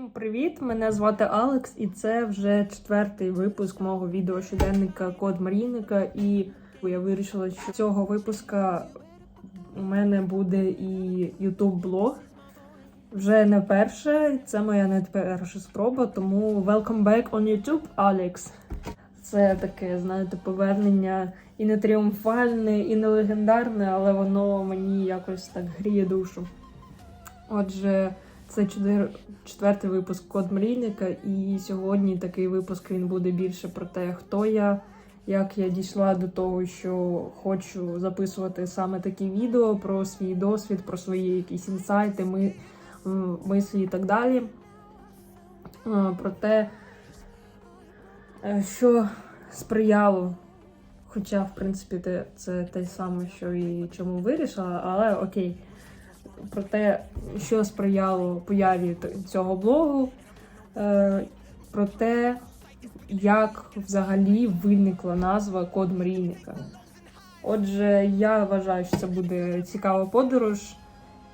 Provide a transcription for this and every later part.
Всім привіт! Мене звати Алекс, і це вже четвертий випуск мого відео щоденника Код Марійника. І я вирішила, що цього випуска у мене буде і YouTube блог. Вже не перше, це моя не перша спроба, тому welcome back on YouTube, Алекс. Це таке, знаєте, повернення і не тріумфальне, і не легендарне, але воно мені якось так гріє душу. Отже, це четвертий випуск Код Мрійника, і сьогодні такий випуск він буде більше про те, хто я, як я дійшла до того, що хочу записувати саме такі відео про свій досвід, про свої якісь інсайти, ми, мислі і так далі. Е, Про те, е, що сприяло. Хоча, в принципі, це те саме, що і чому вирішила, але окей про те, що сприяло появі цього блогу, е, про те, як взагалі виникла назва Код Мрійника. Отже, я вважаю, що це буде цікава подорож.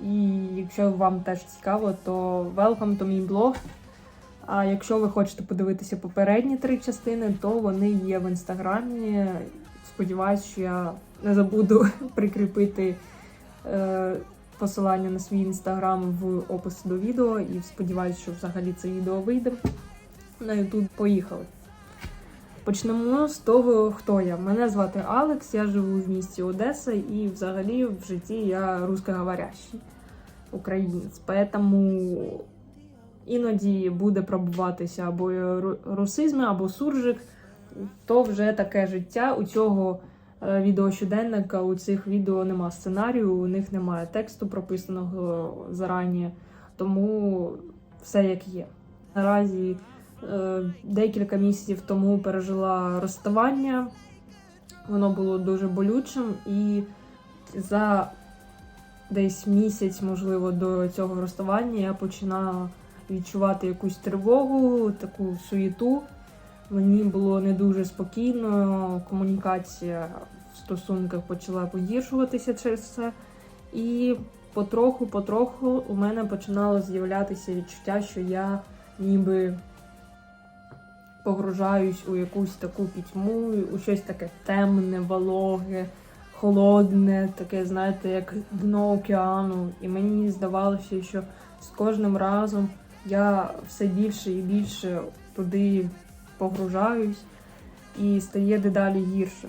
І якщо вам теж цікаво, то welcome to мій блог. А якщо ви хочете подивитися попередні три частини, то вони є в інстаграмі. Сподіваюсь, що я не забуду прикріпити е, посилання на свій інстаграм в опис до відео. І сподіваюся, що взагалі це відео вийде. На YouTube поїхали. Почнемо з того, хто я. Мене звати Алекс, я живу в місті Одеса, і взагалі в житті я русскоговорящий українець. Поэтому іноді буде пробуватися або ру- русизми, або суржик. То вже таке життя. У цього е, відеощоденника, у цих відео нема сценарію, у них немає тексту прописаного зарані, тому все як є. Наразі е, декілька місяців тому пережила розставання. Воно було дуже болючим, і за десь місяць, можливо, до цього розставання я починала відчувати якусь тривогу, таку суєту. Мені було не дуже спокійно, комунікація в стосунках почала погіршуватися через це. І потроху-потроху у мене починало з'являтися відчуття, що я ніби погружаюсь у якусь таку пітьму, у щось таке темне, вологе, холодне, таке, знаєте, як дно океану. І мені здавалося, що з кожним разом я все більше і більше туди погружаюсь і стає дедалі гірше.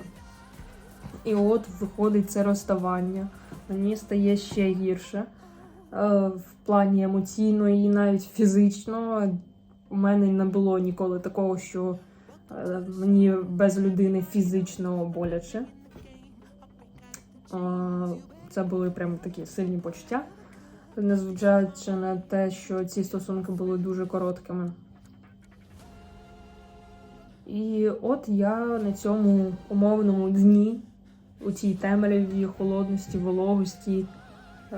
І от виходить це розставання. Мені стає ще гірше е, в плані емоційно і навіть фізично. У мене не було ніколи такого, що е, мені без людини фізично боляче. Е, Це були прям такі сильні почуття, незважаючи на те, що ці стосунки були дуже короткими. І от я на цьому умовному дні, у цій темряві, холодності, вологості е,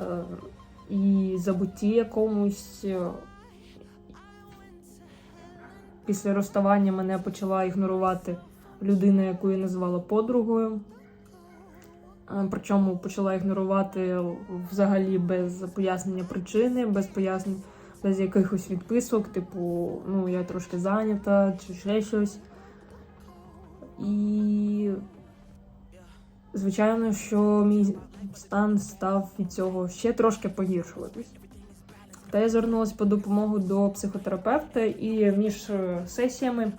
і забутті якомусь. е, Після розставання мене почала ігнорувати людина, яку я називала подругою. Е, Причому почала ігнорувати взагалі без пояснення причини, без пояснень, без якихось відписок, типу, ну я трошки зайнята чи ще щось. І, звичайно, що мій стан став від цього ще трошки погіршуватись. Та я звернулася по допомогу до психотерапевта, і між е, сесіями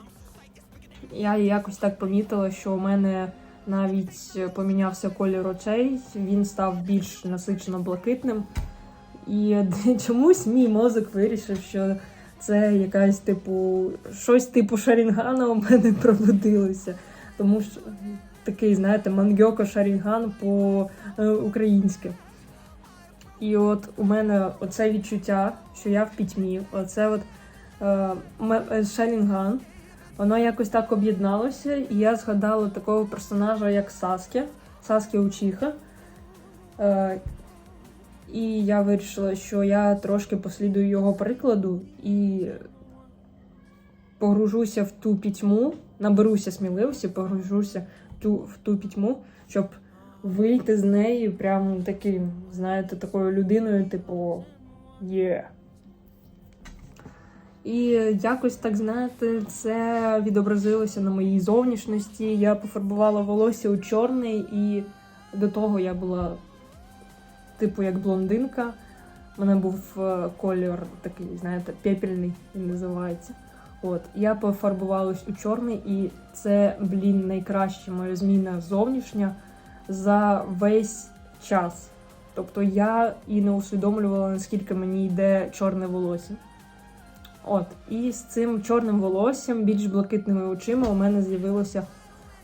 я якось так помітила, що у мене навіть помінявся колір очей, він став більш насичено блакитним. І чомусь мій мозок вирішив, що це якась типу щось типу Шарінгана у мене пробудилося. Тому що такий, знаєте, мангьоко Шарінган по-українськи. І от у мене оце відчуття, що я в пітьмі, оце от е, е, Шарінган, воно якось так об'єдналося, і я згадала такого персонажа, як Саскі, Саскі Учиха. Е, і я вирішила, що я трошки послідую його прикладу і погружуся в ту пітьму, наберуся сміливості, погружуся ту, в ту пітьму, щоб вийти з неї прям таким, знаєте, такою людиною, типу, є. І якось так знаєте, це відобразилося на моїй зовнішності. Я пофарбувала волосся у чорний, і до того я була типу як блондинка. У мене був е, кольор такий, знаєте, пепельний він називається. От, я пофарбувалась у чорний, і це, блін, найкраща моя зміна зовнішня за весь час. Тобто я і не усвідомлювала, наскільки мені йде чорне волосся. От, і з цим чорним волоссям, більш блакитними очима, у мене з'явилося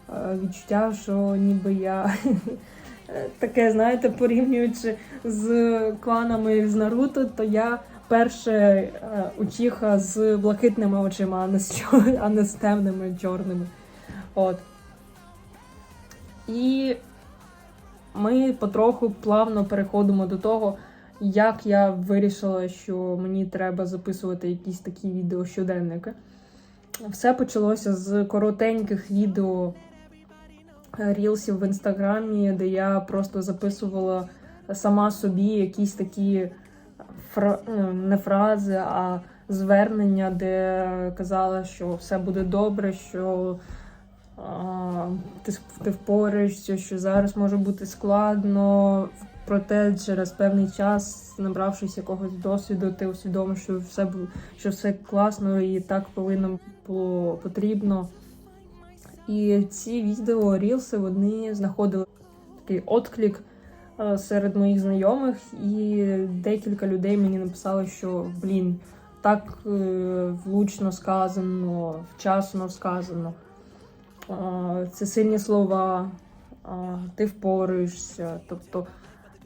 е, відчуття, що ніби я е, таке, знаєте, порівнюючи з кланами з Наруто, то я перше е, учіха з блакитними очима, а не з, чор- а не з темними чорними. От. І ми потроху плавно переходимо до того, як я вирішила, що мені треба записувати якісь такі відео щоденники. Все почалося з коротеньких відео е, рілсів в інстаграмі, де я просто записувала сама собі якісь такі фра... ну, не фрази, а звернення, де казала, що все буде добре, що а, ти, ти впораєшся, що зараз може бути складно. Проте через певний час, набравшись якогось досвіду, ти усвідомиш, що все що все класно і так повинно було потрібно. І ці відео рілси вони знаходили такий отклик серед моїх знайомих, і декілька людей мені написали, що блін, так е, влучно сказано, вчасно сказано. Е, Це сильні слова, е, ти впораєшся. Тобто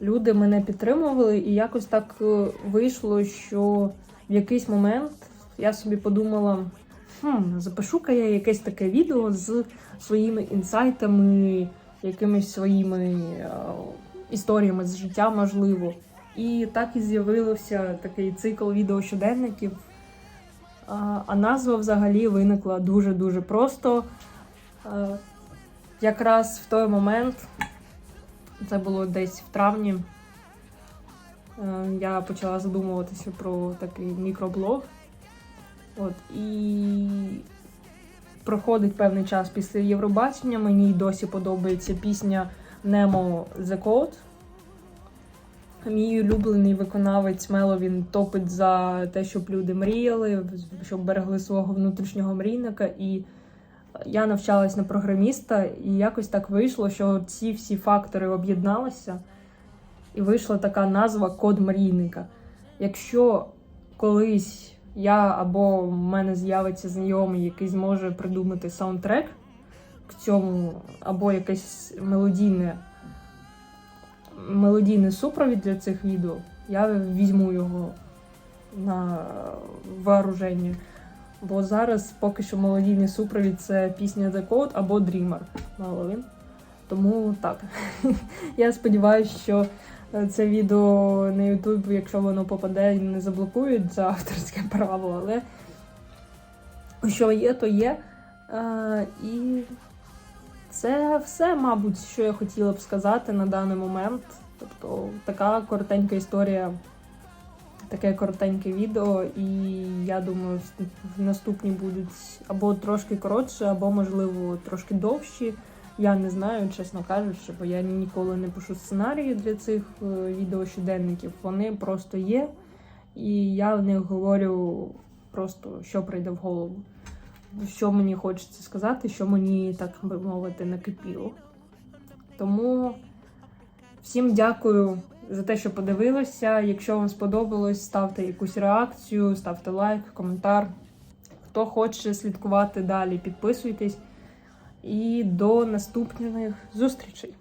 люди мене підтримували, і якось так е, вийшло, що в якийсь момент я собі подумала: хм, запишу-ка я якесь таке відео з своїми інсайтами, якимись своїми е, історіями з життя, можливо. І так і з'явився такий цикл відео щоденників. А, назва взагалі виникла дуже-дуже просто. Якраз в той момент, це було десь в травні, я почала задумуватися про такий мікроблог. От, і проходить певний час після Євробачення. Мені й досі подобається пісня Nemo The Code. Мій улюблений виконавець Мело він топить за те, щоб люди мріяли, щоб берегли свого внутрішнього мрійника. І я навчалась на програміста, і якось так вийшло, що ці всі фактори об'єдналися, і вийшла така назва код мрійника. Якщо колись я або в мене з'явиться знайомий, який зможе придумати саундтрек к цьому, або якесь мелодійне, мелодійний супровід для цих відео, я візьму його на вооруження. Бо зараз поки що мелодійний супровід це пісня The Code або Dreamer. Маловин. Тому так. Я сподіваюся, що е, це відео на YouTube, якщо воно попаде, не заблокують за авторське право, але що є, то є. Е, І це все, мабуть, що я хотіла б сказати на даний момент. Тобто така коротенька історія таке коротеньке відео, і я думаю, наступні будуть або трошки коротше, або, можливо, трошки довші. Я не знаю, чесно кажучи, бо я ніколи не пишу сценарії для цих е, відео щоденників. Вони просто є, і я в них говорю просто, що прийде в голову. Що мені хочеться сказати, що мені, так би мовити, накипіло. Тому всім дякую за те, що подивилися. Якщо вам сподобалось, ставте якусь реакцію, ставте лайк, коментар. Хто хоче слідкувати далі, підписуйтесь. І до наступних зустрічей!